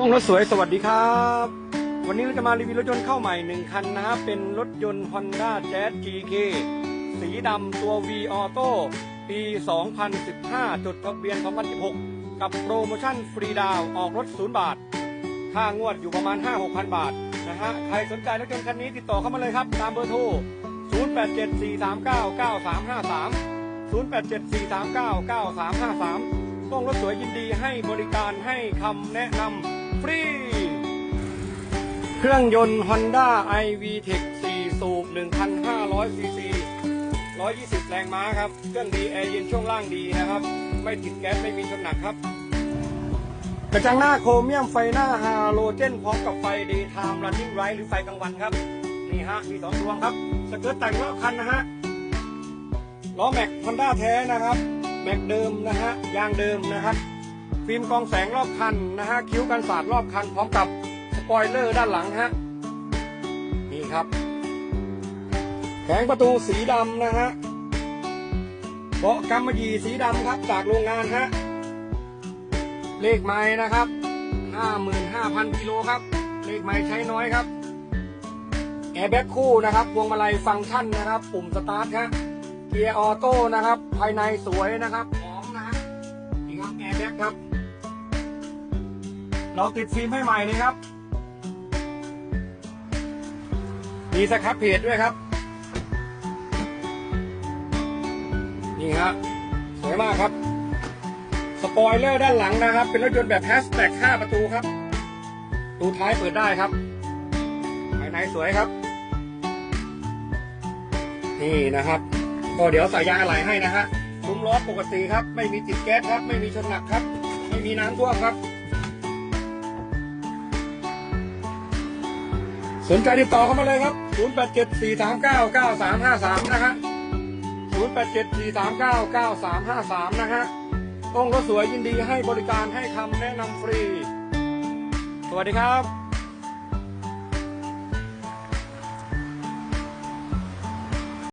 ต้องรถสวยสวัสดีครับ วันนี้เราจะมารีวิวรถยนต์เข้าใหม่หนึ่งคันนะครับเป็นรถยนต์ Honda Jazz GK สีดำตัว V Auto ปี 2015 จดทะเบียน 2016 กับโปรโมชั่นฟรีดาวออกรถ 0 บาท ค่างวดอยู่ประมาณ 5-6,000 บาทนะฮะใครสนใจรถยนต์คันนี้ติดต่อเข้ามาเลยครับ ตามเบอร์โทร 0874399353 0874399353 ต้องรถสวยยินดีให้บริการให้คำแนะนำฟรี เครื่องยนต์ Honda iV Tech 4 สูบ 1,500 cc 120 แรงม้าครับ เครื่องดีแอร์เย็นช่วงล่างดีนะครับ ไม่ติดแก๊สไม่มีชนหนักครับ กระจังหน้าโครเมียมไฟหน้าฮาโลเจนพร้อมกับไฟ Daytime Running Light หรือไฟกลางวันครับ นี่ฮะ มีสองดวงครับ สเกิร์ตแต่งรอบคันนะฮะล้อแม็กฮอนด้าแท้นะครับ แม็กเดิมนะฮะยางเดิมนะครับฟิล์มกองแสงรอบคันนะฮะคิ้วกันสาดรอบคันพร้อมกับสปอยเลอร์ด้านหลังฮะนี่ครับแผงประตูสีดำนะฮะเบาะกำมะหยี่สีดำครับจากโรงงานฮะเลขไม้นะครับ55,000กิโลครับ เลขไม้ใช้น้อยครับแอร์แบ็กคู่นะครับพวงมาลัยฟังก์ชันนะครับ ปุ่มสตาร์ทครับ เกียร์ออโต้นะครับ ภายในสวยนะครับหอมนะฮะนี่ครับแอร์แบ็กครับ เราติดฟิล์มให้ใหม่เลยครับ มีสครับเพจด้วยครับ นี่ฮะสวยมากครับ สปอยเลอร์ด้านหลังนะครับ เป็นรถยนต์แบบแฮชแท็ก5ประตูครับประตูท้ายเปิดได้ครับ ภายในสวยครับ นี่นะครับ ก็เดี๋ยวใส่ยางอะไหล่ให้นะฮะซุ้มล้อปกติครับ ไม่มีติดแก๊สครับ ไม่มีชนหนักครับ ไม่มีน้ำท่วมครับ สนใจติดต่อเข้ามาเลยครับ 0874399353 นะฮะ0874399353 นะฮะต้องรถสวยยินดีให้บริการให้คำแนะนำฟรี สวัสดีครับ